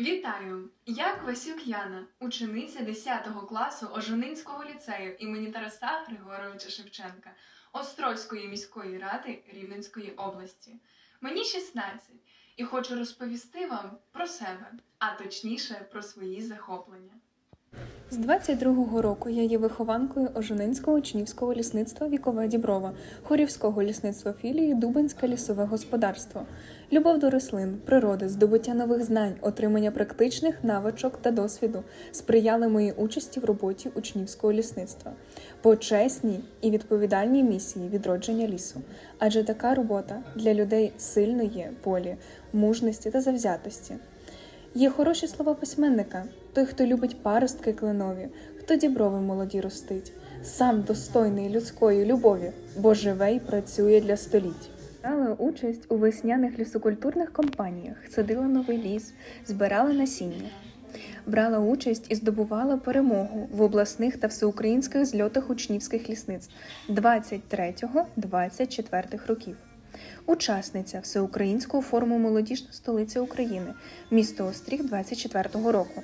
Вітаю! Я Квасюк Яна, учениця 10 класу Оженинського ліцею імені Тараса Григоровича Шевченка Острозької міської ради Рівненської області. Мені 16 і хочу розповісти вам про себе, а точніше про свої захоплення. З 22-го року я є вихованкою Оженинського учнівського лісництва Вікове Діброва, Хорівського лісництва філії Дубинське лісове господарство. Любов до рослин, природи, здобуття нових знань, отримання практичних навичок та досвіду сприяли моїй участі в роботі учнівського лісництва, почесній і відповідальній місії відродження лісу. Адже така робота для людей сильної волі, мужності та завзятості. Є хороші слова письменника той, хто любить паростки кленові, хто діброви молоді ростить, сам достойний людської любові, бо живе й працює для століть. Брала участь у весняних лісокультурних кампаніях, садила новий ліс, збирала насіння. Брала участь і здобувала перемогу в обласних та всеукраїнських зльотах учнівських лісництв 23-24 років. Учасниця Всеукраїнського форуму Молодіжна столиця України, місто Остріг 24-го року.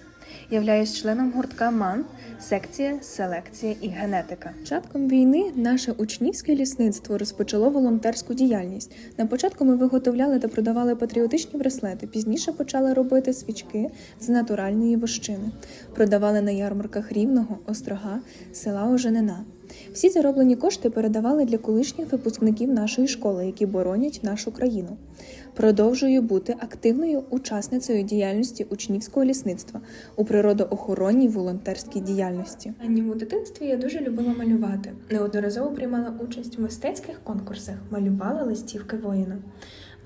Являюсь членом гуртка МАН, секція, селекція і генетика. Початком війни наше учнівське лісництво розпочало волонтерську діяльність. На початку ми виготовляли та продавали патріотичні браслети. Пізніше почали робити свічки з натуральної вощини. Продавали на ярмарках Рівного, Острога, села Оженина. Всі зароблені кошти передавали для колишніх випускників нашої школи, які боронять нашу країну. Продовжую бути активною учасницею діяльності учнівського лісництва у природоохоронній волонтерській діяльності. Ранньому дитинстві я дуже любила малювати. Неодноразово приймала участь в мистецьких конкурсах, малювала листівки воїна.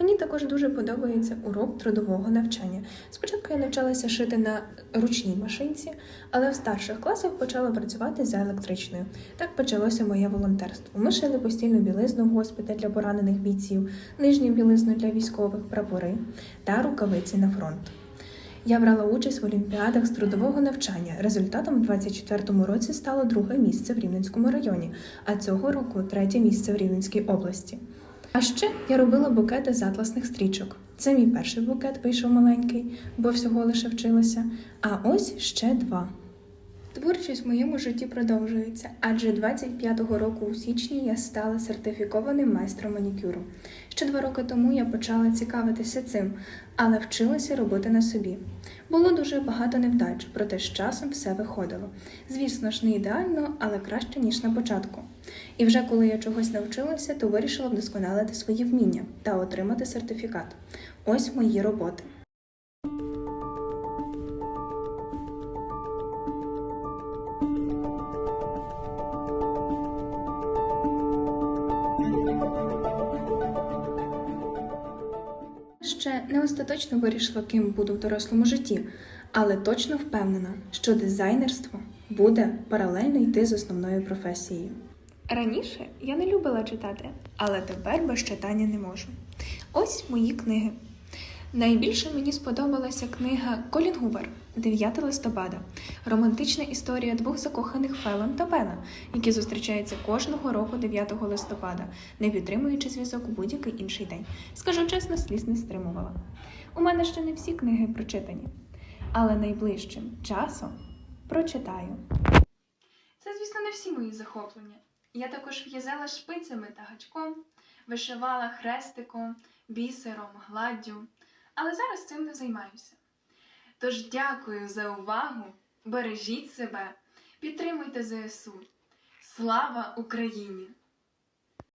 Мені також дуже подобається урок трудового навчання. Спочатку я навчалася шити на ручній машинці, але в старших класах почала працювати за електричною. Так почалося моє волонтерство. Ми шили постільну білизну в госпіталь для поранених бійців, нижню білизну для військових прапори та рукавиці на фронт. Я брала участь в олімпіадах з трудового навчання. Результатом у 24-му році стало друге місце в Рівненському районі, а цього року третє місце в Рівненській області. А ще я робила букети з атласних стрічок. Це мій перший букет вийшов маленький, бо всього лише вчилася. А ось ще два. Творчість в моєму житті продовжується, адже 25-го року у січні я стала сертифікованим майстром манікюру. Ще два роки тому я почала цікавитися цим, але вчилася робити на собі. Було дуже багато невдач, проте з часом все виходило. Звісно ж, не ідеально, але краще, ніж на початку. І вже коли я чогось навчилася, то вирішила вдосконалити свої вміння та отримати сертифікат. Ось мої роботи. Ще не остаточно вирішила, ким буду в дорослому житті, але точно впевнена, що дизайнерство буде паралельно йти з основною професією. Раніше я не любила читати, але тепер без читання не можу. Ось мої книги. Найбільше мені сподобалася книга Колін Гувер 9 листопада. Романтична історія двох закоханих Фелон та Бена, які зустрічаються кожного року 9 листопада, не підтримуючи зв'язок у будь-який інший день. Скажу чесно, сліз не стримувала. У мене ще не всі книги прочитані, але найближчим часом прочитаю. Це, звісно, не всі мої захоплення. Я також в'язала шпицями та гачком, вишивала хрестиком, бісером, гладдю, але зараз цим не займаюся. Тож дякую за увагу, бережіть себе, підтримуйте ЗСУ. Слава Україні!